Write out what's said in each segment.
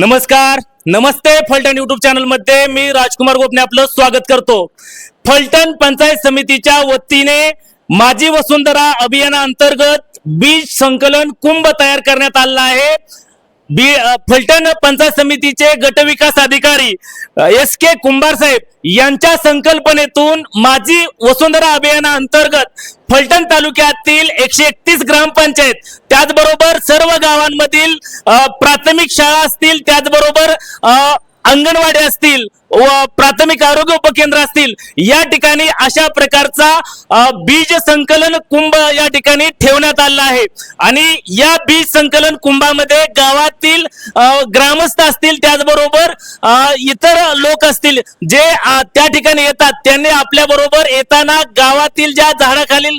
नमस्कार नमस्ते फलटण युट्यूब चॅनलमध्ये मी राजकुमार गोपने आपलं स्वागत करतो. फलटण पंचायत समितीच्या वतीने माझी वसुंधरा अभियानाअंतर्गत बीज संकलन कुंभ तयार करण्यात आला आहे. बी फलटण पंचायत समितीचे गटविकास अधिकारी एस के कुंभार साहेब यांच्या संकल्पनेतून माझी वसुंधरा अभियानाअंतर्गत फलटण तालुक्यातील एकशे एकतीस ग्रामपंचायत त्याचबरोबर सर्व गावांमधील प्राथमिक शाळा असतील त्याचबरोबर अंगणवाडी असतील व प्राथमिक आरोग्य उपकेंद्र असतील या ठिकाणी अशा प्रकारचा बीज संकलन कुंभ या ठिकाणी ठेवण्यात आला आहे. आणि या बीज संकलन कुंभामध्ये गावातील ग्रामस्थ असतील त्याचबरोबर इतर लोक असतील जे त्या ठिकाणी येतात त्यांनी आपल्या बरोबर येताना गावातील ज्या झाडाखालील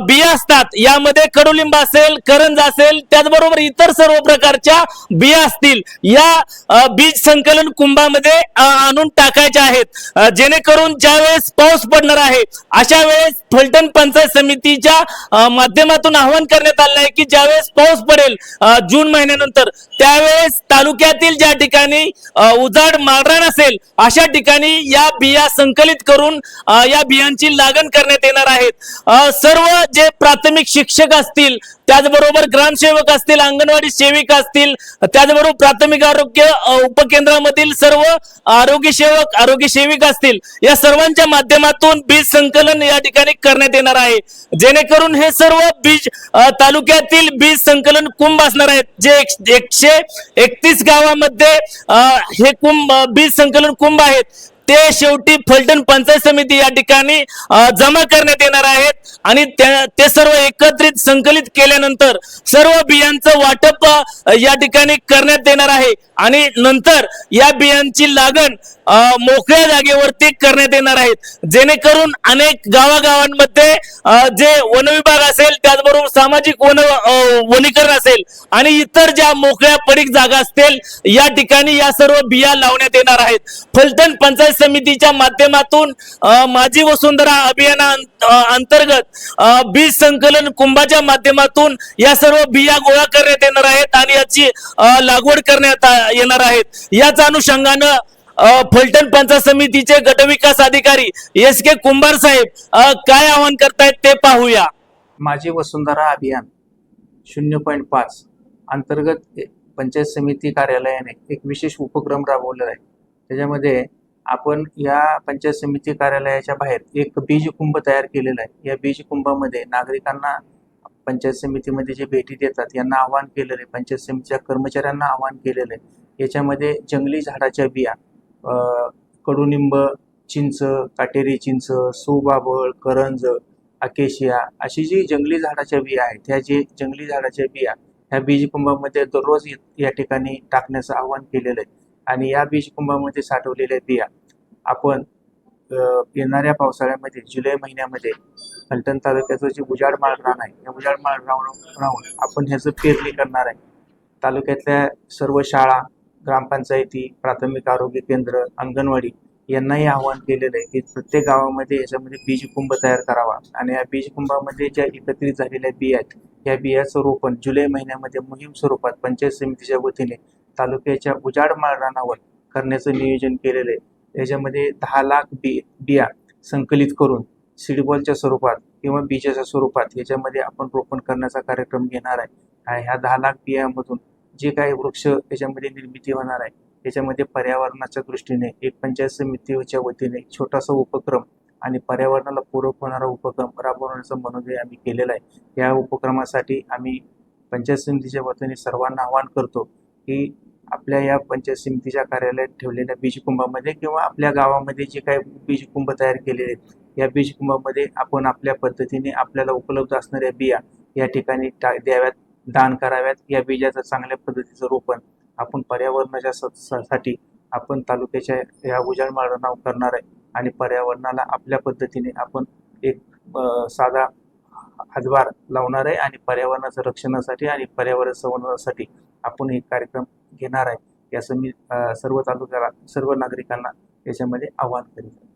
बिया असतात यामध्ये कडुलिंब असेल करंज असेल त्याचबरोबर इतर सर्व प्रकारच्या बिया असतील या बीज संकलन कुंभामध्ये आणून काढून टाकायच्या आहेत. जेणेकरून ज्यावेळेस पाऊस पडणार आहे अशा वेळेस फलटण पंचायत समितीच्या माध्यमातून आवाहन करण्यात आलं आहे की ज्यावेळेस पाऊस पडेल जून महिन्यानंतर त्यावेळेस तालुक्यातील ज्या ठिकाणी उजाड माळरान असेल अशा ठिकाणी या बिया संकलित करून या बियांची लागण करण्यात येणार आहेत. सर्व जे प्राथमिक शिक्षक असतील त्याचबरोबर ग्रामसेवक असतील अंगणवाडी सेविका असतील त्याचबरोबर प्राथमिक आरोग्य उपकेंद्रामधील सर्व आरोग्य सेवक आरोग्य सेविका असतील या सर्वांच्या माध्यमातून बीज संकलन या ठिकाणी करण्यात येणार आहे. जेणेकरून हे सर्व बीज तालुक्यातील बीज संकलन कुंभ असणार आहेत. जे एकशे एकतीस गावामध्ये हे कुंभ बीज संकलन कुंभ आहेत. ते शेवटी फलटण पंचायत समिती या ठिकाणी जमा करण्यात येणार आहेत. आणि ते सर्व एकत्रित संकलित केल्यानंतर सर्व बियांचं वाटप या ठिकाणी करण्यात येणार आहे. आणि नंतर या बियांची लागण मोकळ्या जागेवरती करण्यात येणार आहेत. जेणेकरून अनेक गावागावांमध्ये जे वन विभाग असेल त्याचबरोबर सामाजिक वन वनीकरण असेल आणि इतर ज्या मोकळ्या पडीक जागा असतील या ठिकाणी या सर्व बिया लावण्यात येणार आहेत. फलटण पंचायत समितीच्या माध्यमातून माझी वसुंधरा अभियाना अंतर्गत बीज संकलन कुंभाच्या माध्यमातून या सर्व बिया गोळा करण्यात येणार आहेत आणि याची लागवड करण्यात आ- येणार आहेत. याच अनुषंगानं फलटण पंचायत समितीचे गटविकास अधिकारी एस के कुंभार साहेब काय आवाहन करतायत ते पाहूया. माझी वसुंधरा अभियान शून्य पॉईंट पाच अंतर्गत पंचायत समिती कार्यालयाने एक विशेष उपक्रम राबवलेला आहे. त्याच्यामध्ये आपण या पंचायत समिती कार्यालयाच्या बाहेर एक बीजकुंभ तयार केलेला आहे. या बीजकुंभामध्ये नागरिकांना पंचायत समितीमध्ये जे भेटी देतात यांना आवाहन केलेलं आहे. पंचायत समितीच्या कर्मचाऱ्यांना आवाहन केलेलं आहे. याच्यामध्ये जंगली झाडाच्या बिया कडुनिंब चिंच काटेरी चिंच सुबाबळ करंज अकेशिया अशी जी जंगली झाडाच्या बिया आहेत ह्या जे जंगली झाडाच्या बिया ह्या बीजकुंभामध्ये दररोज या ठिकाणी टाकण्याचं आवाहन केलेलं आहे. आणि या बीजकुंभामध्ये साठवलेल्या बिया आपण येणाऱ्या पावसाळ्यामध्ये जुलै महिन्यामध्ये फलटण तालुक्याचं जे उजाडमाळ रान आहे या उजाड माळ राहून आपण ह्याचं पेरणी करणार आहे. तालुक्यातल्या सर्व शाळा ग्रामपंचायती प्राथमिक आरोग्य केंद्र अंगणवाडी यांनाही आवाहन केलेलं आहे की प्रत्येक गावामध्ये याच्यामध्ये बीजकुंभ तयार करावा. आणि या बीजकुंभामध्ये ज्या एकत्रित झालेल्या बिया आहेत या बियाचं रोपण जुलै महिन्यामध्ये मोहीम स्वरूपात पंचायत समितीच्या वतीने तालुक्याच्या उजाड रानावर करण्याचं नियोजन केलेलं आहे. याच्यामध्ये दहा लाख बी बिया संकलित करून सीडबॉलच्या स्वरूपात किंवा बीजाच्या स्वरूपात याच्यामध्ये आपण रोपण करण्याचा कार्यक्रम घेणार आहे. ह्या दहा लाख बियामधून जे काही वृक्ष याच्यामध्ये निर्मिती होणार आहे त्याच्यामध्ये पर्यावरणाच्या दृष्टीने एक पंचायत समितीच्या वतीने एक छोटासा उपक्रम आणि पर्यावरणाला पूरक होणारा उपक्रम राबवण्याचा मनोदय आम्ही केलेला आहे. या उपक्रमासाठी आम्ही पंचायत समितीच्या वतीने सर्वांना आवाहन करतो की आपल्या या पंचायत समितीच्या कार्यालयात ठेवलेल्या बीजकुंभामध्ये किंवा आपल्या गावामध्ये जे काही बीजकुंभ तयार केलेले आहेत या बीजकुंभामध्ये आपण आपल्या पद्धतीने आपल्याला उपलब्ध असणाऱ्या बिया या ठिकाणी टा द्याव्यात दान कराव्यात. या बीजाचं चांगल्या पद्धतीचं रोपण आपण पर्यावरणाच्या स- साठी आपण तालुक्याच्या या उजाड नाव करणार आहे. आणि पर्यावरणाला आपल्या पद्धतीने आपण एक साधा हातभार लावणार आहे आणि पर्यावरणाचं रक्षणासाठी आणि पर्यावरण संवर्धनासाठी आपण एक कार्यक्रम घेणार आहे. याचं मी सर्व तालुक्याला सर्व नागरिकांना याच्यामध्ये आवाहन करीत आहे